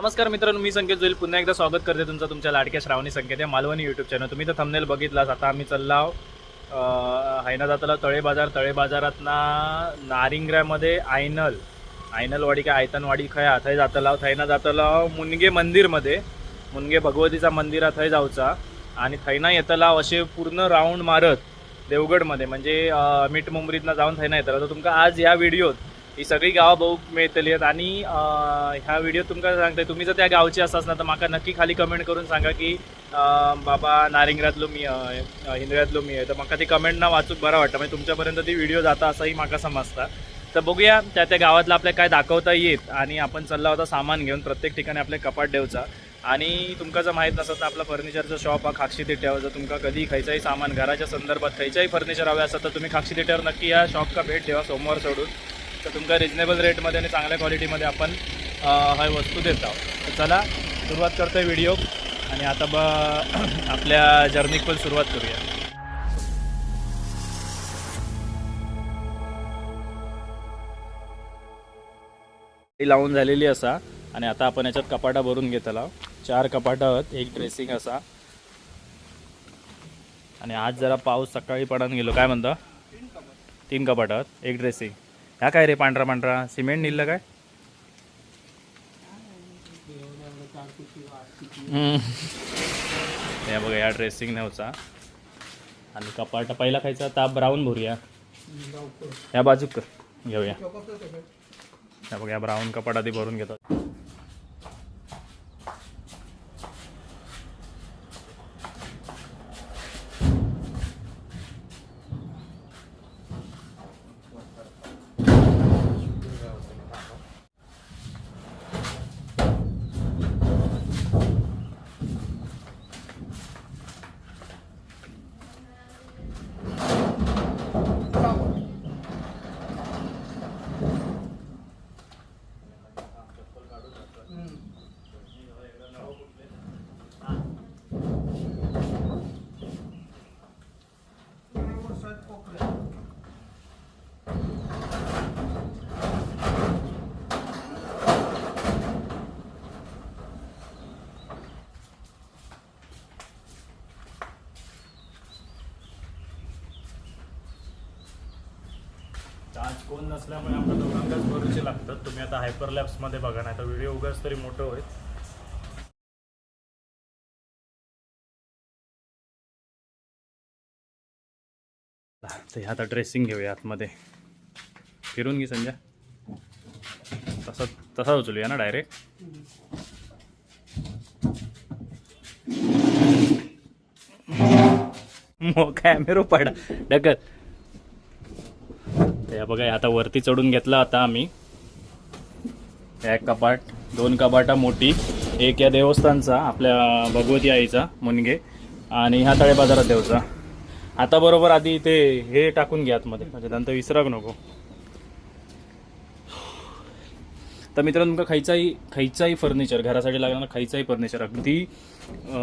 नमस्कार मित्रांनो मी संकेत जोईल. पुन्हा एकदा स्वागत करते तुमचं तुमच्या लाडक्या श्रावणी संकेत या मालवणी यूट्यूब चॅनल तुम्ही तर थंबनेल बघितलास आता आम्ही चाललो हैना जाताला तळे बाजार तळे बाजारातना नारिंगऱ्यामध्ये आयनल आयनलवाडी काय आयतनवाडी खया थंय जातला थंयना जातलाव मुनगे मंदिरमध्ये. मुनगे भगवतीचा मंदिर आहे थंय जाऊचा आणि थंयना येतला असे पूर्ण राऊंड मारत देवगडमध्ये. म्हणजे मीठ मुंबरीतनं जाऊन थंयना येतला. तर तुमका आज या व्हिडिओत ही सगळी गावं बघूक मेळटली आहेत आणि ह्या व्हिडिओ तुमकां सांगते तुम्ही जर त्या गावचे असाच ना तर म्हाका नक्की खाली कमेंट करून सांगा की बाबा नारिंगरातलो मी अं, मी आहे. तर म्हाका ती कमेंट ना वाचूक बरं वाटतं. म्हणजे तुमच्यापर्यंत ती व्हिडिओ जाता असंही म्हाका समजता. तर बघूया त्या त्या गावातलं आपल्या काय दाखवता येत आणि आपण चालला होता सामान घेऊन प्रत्येक ठिकाणी आपले कपाट देवचा आणि तुमका जर माहीत नसत तर आपला फर्निचरचं शॉप हा खाक्षी तिट्यावर. जर तुमका कधी खयचाही सामान घराच्या संदर्भात खयच्याही फर्निचर हवे असतात तर तुम्ही खाक्षी तिट्यावर नक्की या शॉपका भेट ठेवा सोमवार सोडून. तर तुमका रिजनेबल रेटमध्ये आणि चांगल्या क्वालिटीमध्ये आपण अं, वस्तू देत आहोत. तर चला सुरुवात करतोय व्हिडिओ आणि आता ब आपल्या जर्नीक पण सुरुवात करूया. लावून झालेली असा आणि आता आपण याच्यात कपाटा भरून घेतला चार कपाटा आहेत एक ड्रेसिंग असा. आणि आज जरा पाऊस सकाळी पडान गेलो. काय म्हणता? तीन कपाट आहेत एक ड्रेसिंग ह्या काय रे पांढरा पांढरा? सिमेंट निघलं काय. हे बघा या ड्रेसिंग नव्हता आणि कपाटा पहिला खायचा ताप ब्राऊन भरूया. या बाजूक घेऊया. हे बघा या ब्राऊन कपाट आधी भरून घेतात आज कोण नसल्यामुळे आपल्या दोघांनाच भरूचे लागतात. तुम्ही आता हायपर लॅब्समध्ये बघा नाही तर व्हिडिओ उगाच तरी मोठं होईल. तर आता ड्रेसिंग घेऊया आतमध्ये. फिरून घे संजय तसा तसा उचलूया ना डायरेक्ट मो कॅमेरो पडा. ढकल. या बघा आता वरती चढून घेतला आता आम्ही. एक कपाट दोन कपाटा मोठी. एक या देवस्थानचा आपल्या भगवती आईचा मुनगे. आणि ह्या तळे बाजारात देवचा. आता बरोबर आधी इथे हे टाकून घ्या आतमध्ये म्हणजे नंतर विसराक नको. तर मित्रांनो तुमका खयचाही खयचाही फर्निचर घरासाठी लागणारं खयचाही फर्निचर अगदी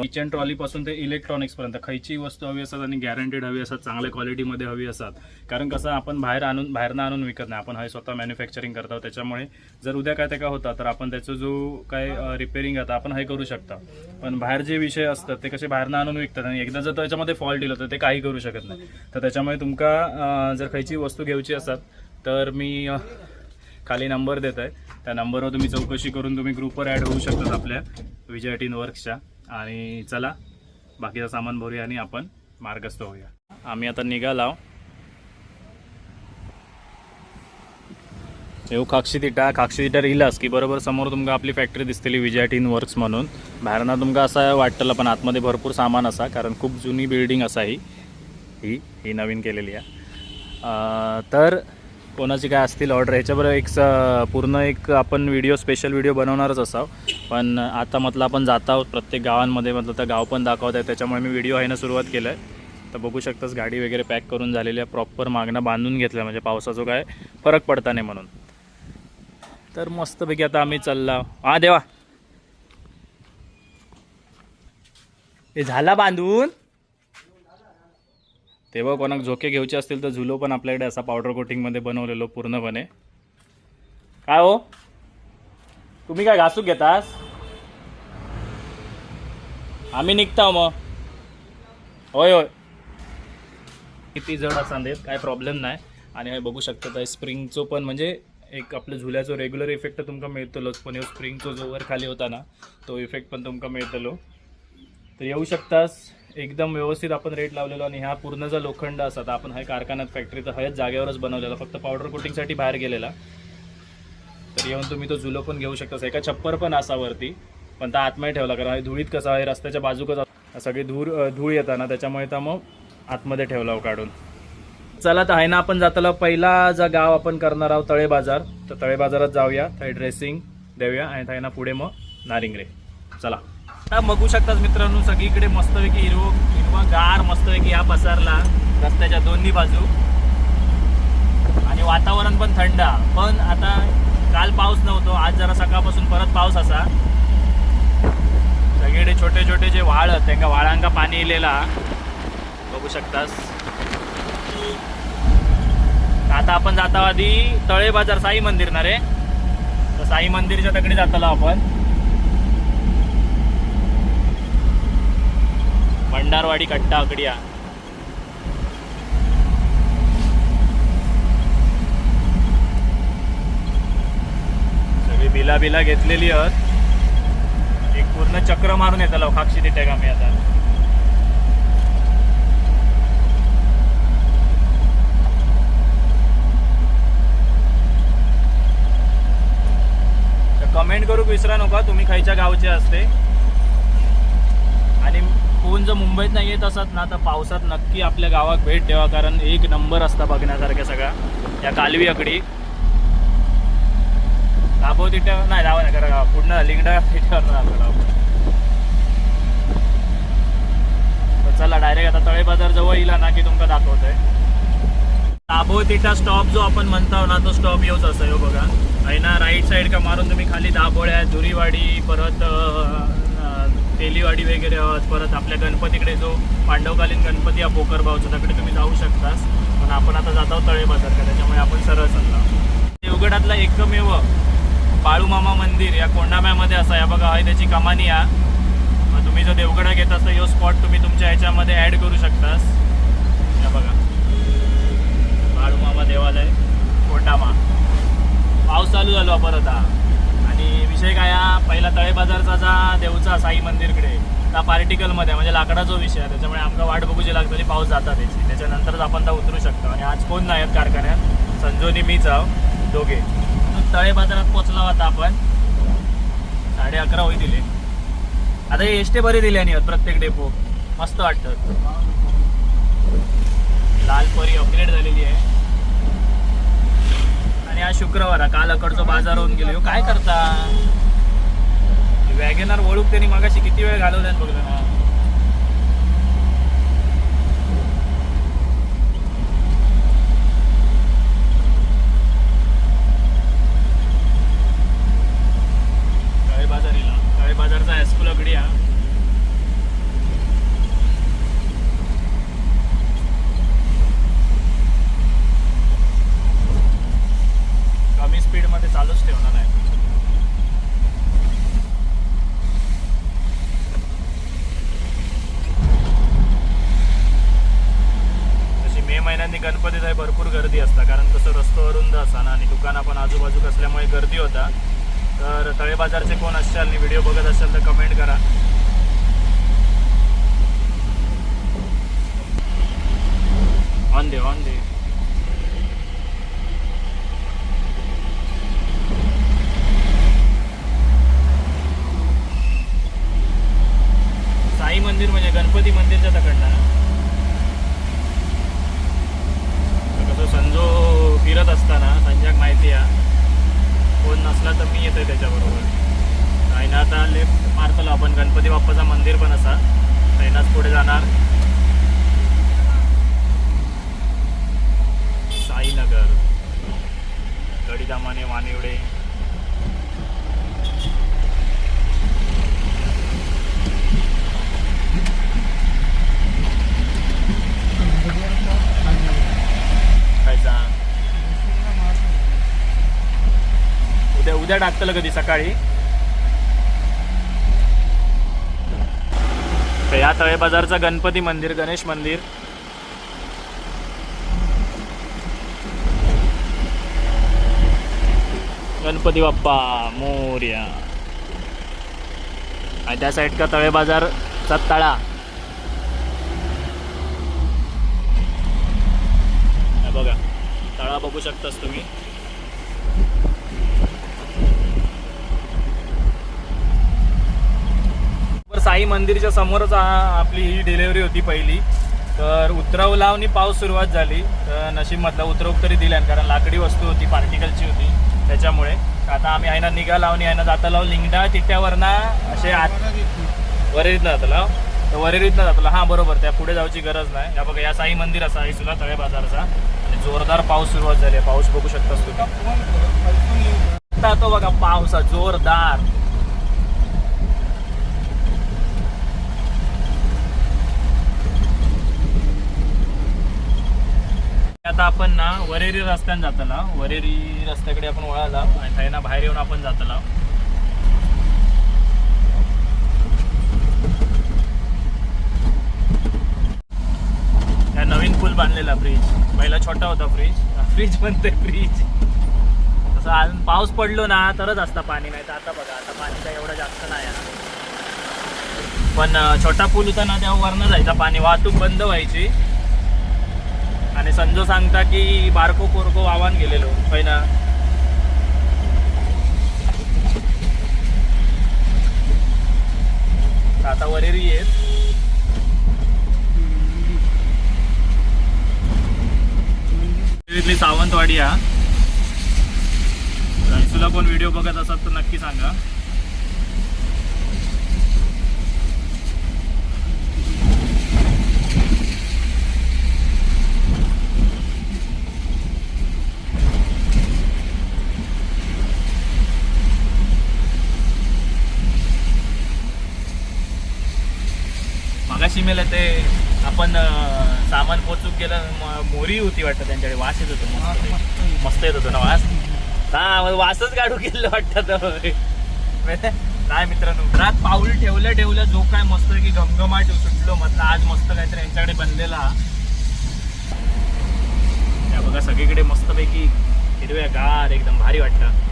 किचन ट्रॉलीपासून ते इलेक्ट्रॉनिक्सपर्यंत खयची वस्तू हवी असतात आणि गॅरंटेड हवी असतात चांगल्या क्वालिटीमध्ये हवी असतात. कारण कसं आपण बाहेर आणून बाहेरनं आणून विकत नाही. आपण हे स्वतः मॅन्युफॅक्चरिंग करतो त्याच्यामुळे जर उद्या काय ते काय होता तर आपण त्याचं जो काय रिपेअरिंग आता आपण हे करू शकता. पण बाहेर जे विषय असतात ते कसे बाहेरनं आणून विकतात आणि एकदा जर त्याच्यामध्ये फॉल्ट दिलं तर ते काही करू शकत नाही. तर त्याच्यामुळे तुमका जर खयची वस्तू घ्यायची असतात तर मी खाली नंबर देत आहे त्या नंबरवर तुम्ही चौकशी करून तुम्ही ग्रुपवर ॲड होऊ शकतात आपल्या विजय टीन वर्क्सच्या. आणि चला बाकीचं सामान भरूया आणि आपण मार्गस्थ होऊया. आम्ही आता निघाला येऊ खाक्षी तिटा खाक्षी तिटा रिलास की बरोबर समोर तुमका आपली फॅक्टरी दिसतली विजय टीन वर्क्स म्हणून. बाहेरनं तुमका असं वाटतलं पण आतमध्ये भरपूर सामान असा कारण खूप जुनी बिल्डिंग असा ही. ही ही नवीन केलेली आहे. तर कोणाची काय असतील ऑर्डर ह्याच्याबरोबर एक स- पूर्ण एक आपण व्हिडिओ स्पेशल व्हिडिओ बनवणारच असाव. पण आता म्हटलं आपण जात आहोत प्रत्येक गावांमध्ये म्हटलं तर गाव पण दाखवत आहे त्याच्यामुळे मी व्हिडिओ आहे ना सुरुवात केलं आहे तर बघू शकतास गाडी वगैरे पॅक करून झालेली आहे प्रॉपर मागणं बांधून घेतलं म्हणजे पावसाचं काय फरक पडता नाही म्हणून. तर मस्तपैकी आता आम्ही चालला हां देवा. हे झाला बांधून? तेव्हा कोणाक झोके घ्यायचे असतील तर झुलो पण आपल्याकडे असा पावडर कोटिंगमध्ये बनवलेलो पूर्णपणे. काय हो? तुम्ही काय घासूक घेतास? आम्ही निघता मग. होय होय. किती जड असा देत काय प्रॉब्लेम नाही. आणि हे बघू शकता तर स्प्रिंगचो पण म्हणजे एक आपल्या झुल्याचो रेग्युलर इफेक्ट तुमका मिळतलोच पण ह्यो स्प्रिंगचो जो वर खाली होता ना तो इफेक्ट पण तुमका मिळतलो. तर येऊ शकतास. एकदम व्यवस्थित आपण रेट लावलेलो आणि ह्या पूर्ण जो लोखंड असा तर आपण हा कारखान्यात फॅक्टरी तर हयच जागेवरच बनवलेला फक्त पावडर कोटिंगसाठी बाहेर गेलेला. तर येऊन तुम्ही तो झुलो पण घेऊ शकता एका छप्पर पण असा वरती पण त्या आतमध्ये ठेवला कारण हे धुळीत कसं आहे रस्त्याच्या बाजूकच सगळी धूर धूळ येतात ना त्याच्यामुळे तर मग आतमध्ये ठेवला काढून. चला तर आहे ना आपण जाताला पहिला जा गाव आपण करणार आहोत तळे बाजार तर तळे बाजारात जाऊया थंय ड्रेसिंग देऊया आणि थंय ना पुढे मग नारिंगरे चला. आता बघू शकतात मित्रांनो सगळीकडे मस्तपैकी हिरव हिरवा गार मस्तपैकी हा पसरला रस्त्याच्या दोन्ही बाजू. आणि वातावरण पण थंड. पण आता काल पाऊस नव्हतो आज जरा सकाळपासून परत पाऊस असा. सगळीकडे छोटे छोटे जे व्हाळ त्यांना व्हाळांका पाणी इलेला. बघू शकतास. आता आपण जाता आधी तळे बाजार साई मंदिर ना रे? तर साई मंदिरच्या तकडे जातालो आपण. भंडारवाडी कट्टा अकडिया. सगळी बिला बिला घेतलेली आहेत. एक पूर्ण चक्र मारून येतालो खाक्षी तिथे का मी आता? कमेंट करू विसरा नका तुम्ही खायच्या गावचे असते. आणि कोण जर मुंबईत नाही येत असत ना तर पावसात नक्की आपल्या गावात भेट द्यावा कारण एक नंबर असता बघण्यासारख्या सगळ्या या कालवी अकडी दाबो तिथे नाही जावं नाही करा पूर्ण लिंगडा तिथेवर आपल्याला आपण चला डायरेक्ट आता तळे बाजार जवळ येईल ना की तुमका दाखवतोय. दाबो तिठा स्टॉप जो आपण म्हणतो ना तो स्टॉप येऊच असतो हो बघा. आहे ना राईट साईड का मारून तुम्ही खाली दाबोळ्या दुरीवाडी परत तेलीवाडी वगैरे आहोत परत आपल्या गणपतीकडे जो पांडवकालीन गणपती हा पोकरबावचा तिकडे तुम्ही जाऊ शकतास. पण आपण आता जात आहोत तळे बाजारकडे त्याच्यामुळे आपण सरळ चालला देवगडातला एकमेव बाळूमामा मंदिर या कोंडाम्यामध्ये असा या बघा आहे त्याची कमानी या मग तुम्ही जो देवगडा घेत असता यो स्पॉट तुम्ही तुमच्या ह्याच्यामध्ये ॲड करू शकतास. या बघा. बाळूमामा देवालय कोंडामा पाऊस चालू झालो परत हा. विषय काय हा? पहिला तळे बाजारचा जा देवचा साई मंदिरकडे. त्या पार्टिकलमध्ये म्हणजे लाकडाचा विषय आहे. त्याच्यामुळे आमका वाट बघूची लागतली आणि पाऊस जाता त्याची. त्याच्यानंतरच आपण त्या उतरू शकतो. आणि आज कोण नाही आहेत कारखान्यात संजोनी मीच आहो दोघे. तळे बाजारात पोचला होता आपण. साडे अकरा होई दिले. आता हे एसटे बरे दिले आणि प्रत्येक डेपो. मस्त वाटतं. लाल परी अपग्रेड झालेली आहे. आणि आज शुक्रवार काल अकडचो बाजार होऊन गेलो. काय करता? वॅगेनार वळूक त्यांनी मगाशी किती वेळ घालवल्यात बघ ना तळे बाजारीला तळे बाजारचा हायस्कूल अगडी हा कमी स्पीडमध्ये चालूच ठेवणार आहे तशी मे महिन्यांनी गणपतीत आहे भरपूर गर्दी असता कारण कसं रस्तो अरुंद असा ना आणि दुकानं पण आजूबाजूक असल्यामुळे गर्दी होता तर तळे बाजारचे कोण असाल आणि व्हिडिओ बघत असाल तर कमेंट करा. ऑन दे ऑन दे साई मंदिर म्हणजे गणपती मंदिरच्या तकडनं तर कसं संजो फिरत असताना संजयाक माहिती आहे कोण नसला तर मी येतोय त्याच्याबरोबर आणि आता लेफ्ट मारतलो आपण गणपती बाप्पाचा मंदिर पण असा तैनाच पुढे जाणार साईनगर गडीदामाने वानिवडे काय सांग उद्या टाकतलं कधी? सकाळी? या तळे बाजारचं गणपती मंदिर गणेश मंदिर. गणपती बाप्पा मोर्या. आणि त्या साईड का तळे बाजारचा तळा बघा तळा बघू शकतास तुम्ही. साई मंदिरच्या समोरच आपली ही डिलेवरी होती पहिली. तर उतरव लावणी पाऊस सुरुवात झाली. तर नशीबमधला उतरव तरी दिल्यान कारण लाकडी वस्तू होती पार्टिकलची होती त्याच्यामुळे. आता आम्ही आयना निघा लावणी आयना आहे ना जाता लाव लिंगडा तिट्यावरना असे आत वरेरीतनं जातो लाव. तर वरेरीतनं जातो हां बरोबर त्या पुढे जाऊची गरज नाही. या बघा या साई मंदिर असा आहे सुद्धा तळे बाजारचा. आणि जोरदार पाऊस सुरुवात झाली आहे. पाऊस बघू शकतास तुम्ही. आता तो बघा पावसा जोरदार. आता आपण ना वरेरी रस्त्याने जातला. वरेरी रस्त्याकडे आपण वळाला आणि थायना बाहेर येऊन आपण जातला. त्या नवीन पूल बांधलेला ब्रिज पहिला छोटा होता फ्रीज. पण ते फ्रीज. तसं पाऊस पडलो ना तरच असतं पाणी नाही तर आता बघा आता पाणी तर एवढं जास्त नाही पण छोटा पूल होता ना तेव्हा वरनं जायचा. पाणी वाहतूक बंद व्हायची. आणि संजो सांगता की बारको पोरको वावान गेलेलो पहिला आता वरेरी येत. वरेरीतली सावंतवाडी हा तुला कोण व्हिडिओ बघत असत तर नक्की सांगा. मागाशी मेला ते आपण सामान पोचूक गेलं मोरी होती वाटतं त्यांच्याकडे वास येत होतो मस्त येत होतो ना वास? हा वासच काढू गेलं वाटतं. नाही मित्रांनो घरात पाऊल ठेवलं ठेवलं जो काय मस्त की गमगमाट सुटलो म्हटलं आज मस्त काहीतरी यांच्याकडे बनलेला. बघा सगळीकडे मस्तपैकी हिरव्या गार एकदम भारी वाटतं.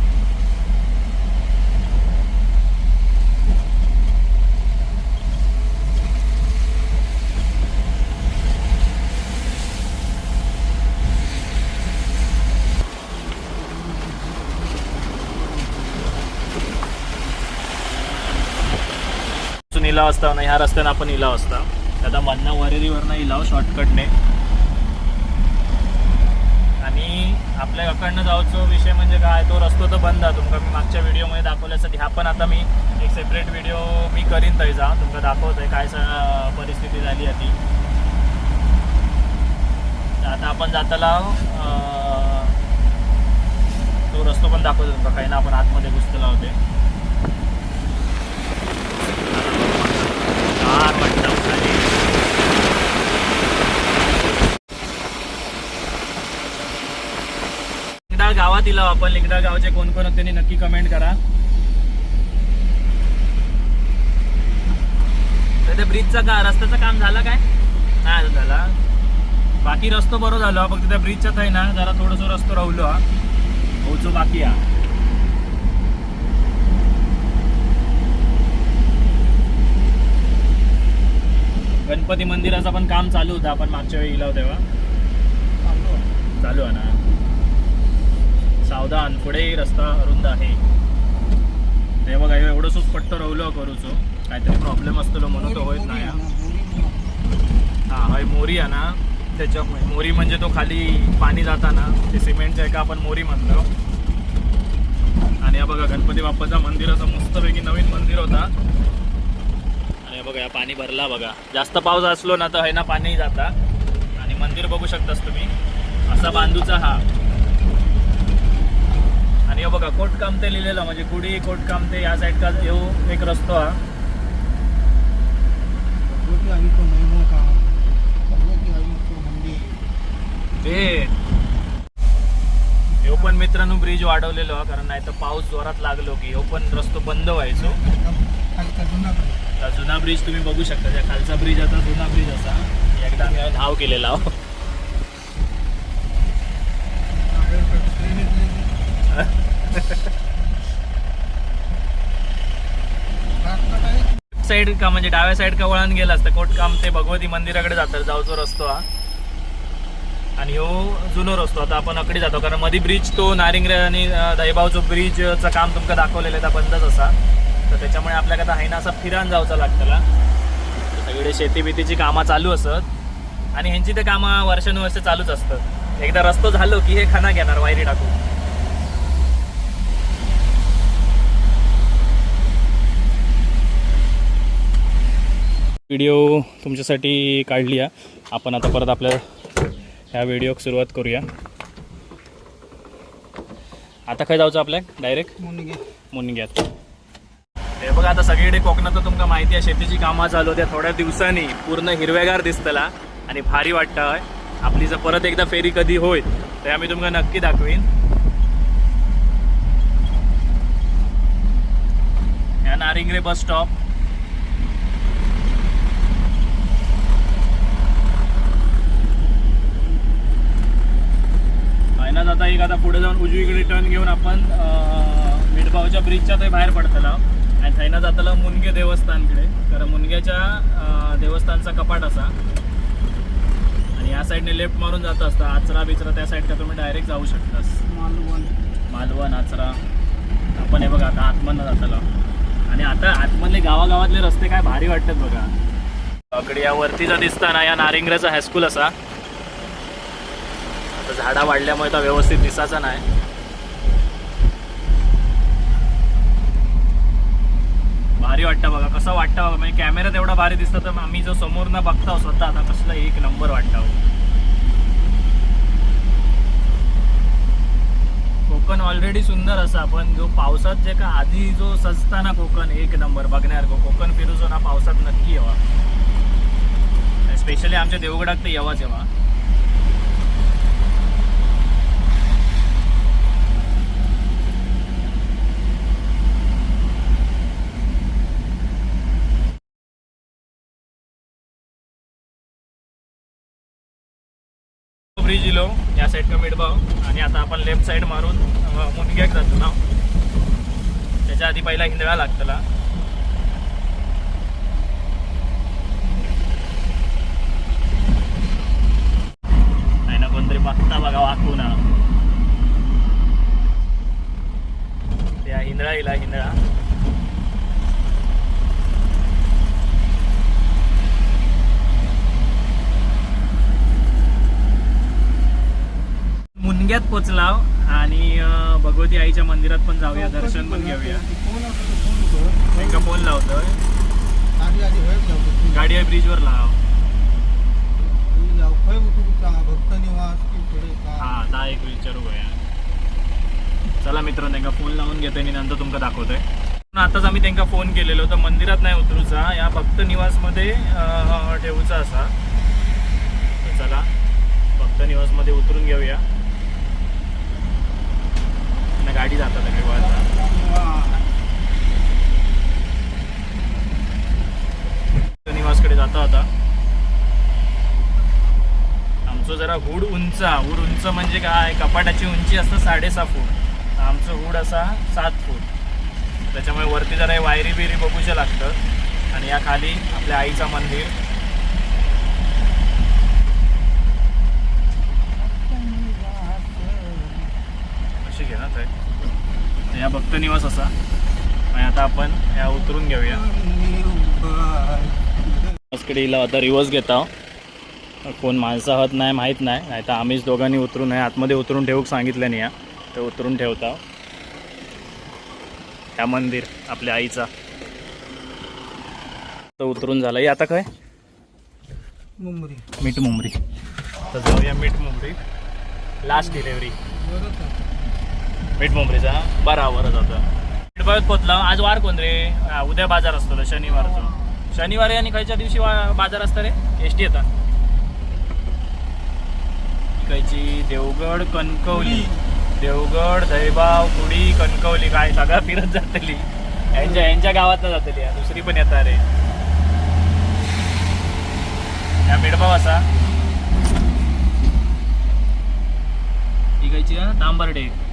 इथून नाही ह्या रस्त्याने आपण इलाव वाजता. आता मधनं वरेरीवरनं इलाव शॉर्टकटने हो, आणि आपल्या अकडनं जाऊचो विषय म्हणजे काय तो रस्तो तर बंद आहे तुमका. मी मागच्या व्हिडिओमध्ये दाखवल्यासाठी हा पण आता मी एक सेपरेट व्हिडिओ मी करीन जा. तुमका दाखवतोय काय स- परिस्थिती झाली आहे ती. आता आपण जाताला तो रस्तो पण दाखवतो तुमका. काही ना आपण आतमध्ये घुसतला होते गार वाटतं खाली. गावात इला आपण लिंगडाळ गावाचे कोण कोण त्यांनी नक्की कमेंट करा. तर त्या ब्रिजचा का रस्त्याचं काम झालं काय? नाही अजून झाला. बाकी रस्तो बरो झालो. फक्त त्या ब्रिजच्यात आहे ना जरा थोडंसं रस्तो राहिलो हा. पोहोचू बाकी हा. गणपती मंदिराचं पण काम चालू होतं आपण मागच्या वेळी गेलो तेव्हा. चालू आहे ना. सावधान पुढे रस्ता अरुंद आहे. ते बघा ह्यो एवढं सुख पट्ट रवलो करूचो काहीतरी प्रॉब्लेम असतो म्हणून तो होत नाही. हा हा मोरी आहे ना त्याच्या मोरी म्हणजे तो खाली पाणी जाताना ते सिमेंटच्या एका आपण मोरी म्हणतो. आणि हा बघा गणपती बाप्पाचं मंदिर असं मस्तपैकी नवीन मंदिर होता. आणि बघा या पाणी भरला बघा. जास्त पाऊस असलो ना तर है ना पाणी जाता. आणि मंदिर बघू शकतास तुम्ही. असा बांधूचा हा. आणि हे बघा कोटकामते लिहिलेलं म्हणजे कुडी कोटकामते या साईडचा येऊ एक रस्तो हा. ते ह्यो पण मित्रांनो ब्रिज वाढवलेलो हा कारण नाही तर पाऊस जोरात लागलो की ह्यो पण रस्तो बंद व्हायचो. जुना ब्रिज तुम्ही बघू शकता त्या खालचा ब्रिज आता जुना ब्रिज असा. एकदा आम्ही हा धाव केलेला आहो. साईड का म्हणजे डाव्या साईड का वळण गेला असतं कोटकाम ते भगवती मंदिराकडे जातात जाऊचो रस्तो हा. आणि हो जुनो रस्तो आता आपण अकडे जातो कारण मधी ब्रिज तो नारिंगरे आणि अं, दहिबावचो ब्रिजचं काम तुमका दाखवलेलं आहे बंदच असा. तर त्याच्यामुळे आपल्याक आता हायना असा फिरान जावचा लागतला. सगळे शेती बितीची कामं चालू असत. आणि ह्यांची ते कामं वर्षानुवर्ष चालूच असतात. एकदा रस्तो झालो की हे खाना घेणार वायरी टाकून. व्हिडिओ तुमच्यासाठी काढली आहे. आपण आता परत आपल्या ह्या व्हिडिओक सुरुवात करूया. आता काय जायचं आपल्या? डायरेक्ट मुनग्यात. हे बघा आता सगळीकडे कोकणात तुमका माहिती आहे शेतीची कामं चालू होत्या. थोड्या दिवसांनी पूर्ण हिरवेगार दिसतला आणि भारी वाटतं आपली जर परत एकदा फेरी कधी होईल तर आम्ही तुमका नक्की दाखवीन. या नारिंगरे बस स्टॉप. ना आता एक आता पुढे जाऊन उजवीकडे टर्न घेऊन आपण मिठभावच्या ब्रिजच्या ते बाहेर पडतला. आणि थैना जातला मुनगे देवस्थानकडे कारण मुनग्याच्या देवस्थानचा कपाट असा. आणि या साईडने लेफ्ट मारून जात असता. आचरा बिचरा त्या साईडला तुम्ही डायरेक्ट जाऊ शकतास. मालवण. आचरा. आपण हे बघा आता आतमधनं जातला. आणि आता आतमधले गावागावातले रस्ते काय भारी वाटतात बघा. अकडे या वरतीचा दिसताना या नारिंगऱ्याचा हायस्कूल असा. आता झाडा वाढल्यामुळे तर व्यवस्थित दिसायचा नाही. भारी वाटतं बघा. कसं वाटतं बघा. म्हणजे कॅमेऱ्यात एवढा भारी दिसतं तर आम्ही जो समोर ना बघतो स्वतः आता कसलं एक नंबर वाटतं कोकण ऑलरेडी सुंदर असा पण जो पावसात जे का आधी जो सजता ना कोकण एक नंबर बघण्यासारखं. कोकण फिरूचो ना पावसात नक्की येवा. स्पेशली आमच्या देवगडात तर येवा. जेव्हा ब्रिज इलो या साईडनं मिडबाव आणि आता आपण लेफ्ट साईड मारून मुनग्याक जातो ना. त्याच्या आधी पहिला हिंदळा लागतला. नाही ना कोणतरी बघता बघा वाकू ना त्या हिंदळा इला हिंदळा. मुनग्यात पोचलाव आणि भगवती आईच्या मंदिरात पण जाऊया दर्शन पण घेऊया. त्यांका फोन लावतोय. गाडी ब्रिजवर लाव. भक्त निवास हा आता एक विचारू चला मित्र त्यांना फोन लावून घेतोय. आणि नंतर तुमका दाखवतोय. आताच आम्ही त्यांना फोन केलेलो तर मंदिरात नाही उतरूचा. या भक्त निवासमध्ये अं, ठेवूचा असा. चला भक्त निवासमध्ये उतरून घेऊया. गाडी जातात सगळे वळता निवासकडे जातो आता. आमचं जरा हुड उंच हुड उंच म्हणजे काय? कपाटाची उंची असतं साडेसहा फूट. आमचं हुड असा सात फूट. त्याच्यामुळे वरती जरा वायरी बिरी बघूच्या लागतं. आणि या खाली आपल्या आईचं मंदिर. अशी घेणार आहे या भक्त निवास असा. आणि आता आपण या उतरून घेऊया. कडे हिला आता रिवर्स घेता कोण माणसं आहात नाही माहीत नाही. नाही तर आम्हीच दोघांनी उतरून आहे. आतमध्ये उतरून ठेवूक सांगितलं नाही या. ते उतरून ठेवता ह्या मंदिर आपल्या आईचा. तर उतरून झालं. हे आता काय? मुंबरी. मीठ मुंबरी. तर जाऊया मीठ मुंबरी. लास्ट डिलेवरी मीठ बारा बरा बरं जातं मीठबाळत पोचला आज वार कोण रे? हा, उद्या बाजार असतो रे, शनिवारचा. शनिवारी आणि खायच्या दिवशी वा- बाजार असतं रे? एस टी येतात. इकायची देवगड कणकवली. देवगड दैबाव कुडी कणकवली. काय सगळं फिरत जातली. यांच्या यांच्या गावातनं जातली. दुसरी पण येतात रे. या मिठबाव असा. ही खायची हा तांबर्डे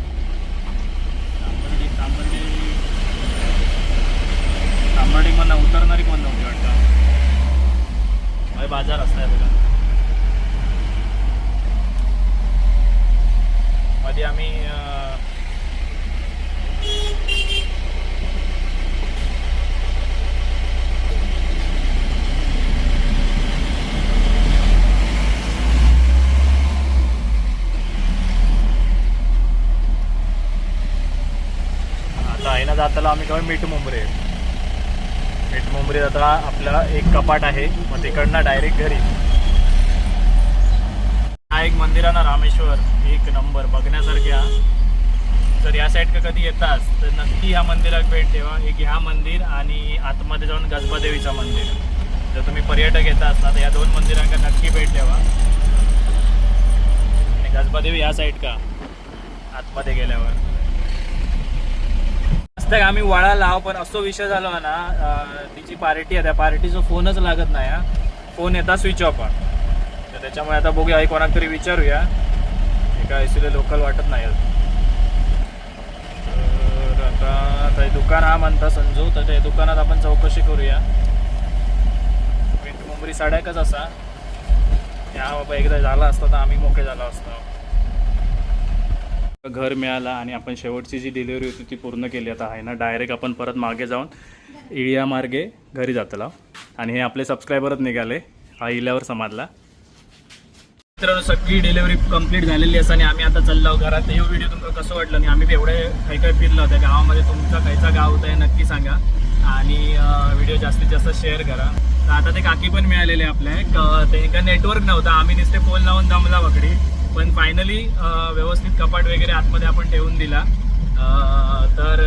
तांबर्डी तांबर्डी मधनं उतरणारी कोण नव्हती वाटतं. बाजार असताय बघा. मध्ये आम्ही आता आहे ना जाताला आम्ही काय मीठ मुंबरे मीठ मुंबरी आता आपला एक कपाट आहे. मग तिकडनं डायरेक्ट घरी. हा एक मंदिर आहे ना रामेश्वर एक नंबर. बघण्यासारख्या. जर या साईड का कधी येतास तर नक्की ह्या मंदिरात भेट ठेवा. एक ह्या मंदिर आणि आतमध्ये जाऊन गजबादेवीचं मंदिर. जर तुम्ही पर्यटक येतास ना तर या दोन मंदिरांका नक्की भेट द्यावा आणि गजबादेवी या साईड का. आतमध्ये गेल्यावर. असतं आम्ही वळा लाव पण असो विषय झाला ना तिची पार्टी आहे त्या पार्टीचा फोनच लागत नाही हा. फोन येता स्विच ऑफ आहे तर त्याच्यामुळे आता बघूया आई कोणाक तरी विचारूया. एका एसीले लोकल वाटत नाही तर आता ते दुकान हा म्हणता संजू तर त्या दुकानात आपण चौकशी करूया. मुंबई मुंबरी साड्याकच असा. या बाबा एकदा झाला असता तर आम्ही मोके झालो असतो. घर मिळाला आणि आपण शेवटची जी डिलिव्हरी होती ती पूर्ण केली. आता आहे ना डायरेक्ट आपण परत मागे जाऊन इळिया मार्गे घरी जातला आणि हे आपले सबस्क्रायबरच निघाले. हा इल्यावर समाजला. मित्रांनो सगळी डिलिव्हरी कंप्लीट झालेली असं आणि आम्ही आता चाललो घरात. हे व्हिडिओ तुम्हाला कसं वाटलं? आणि आम्ही एवढे काही काही फिरलो होत्या गावामध्ये तुमचा खायचा गाव होता हे नक्की सांगा. आणि व्हिडिओ जास्तीत जास्त शेअर करा. तर आता ते काकी पण मिळालेले आपल्या. क- ते नेटवर्क नव्हतं. आम्ही नुसते फोन लावून दमला बकडी. पण फायनली व्यवस्थित कपाट वगैरे आतमध्ये आपण ठेवून दिला. तर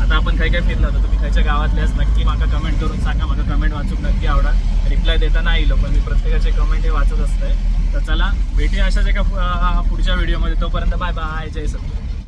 आता आपण काय काही फिरलो होतो तुम्ही खायच्या गावातल्यास नक्की माका कमेंट करून सांगा. मला कमेंट वाचूक नक्की आवडा. रिप्लाय देता नाही येईल पण मी प्रत्येकाचे कमेंट हे वाचत असतंय. तर चला भेटूया अशाच एका पुढच्या व्हिडिओमध्ये तोपर्यंत बाय बाय जय सत्य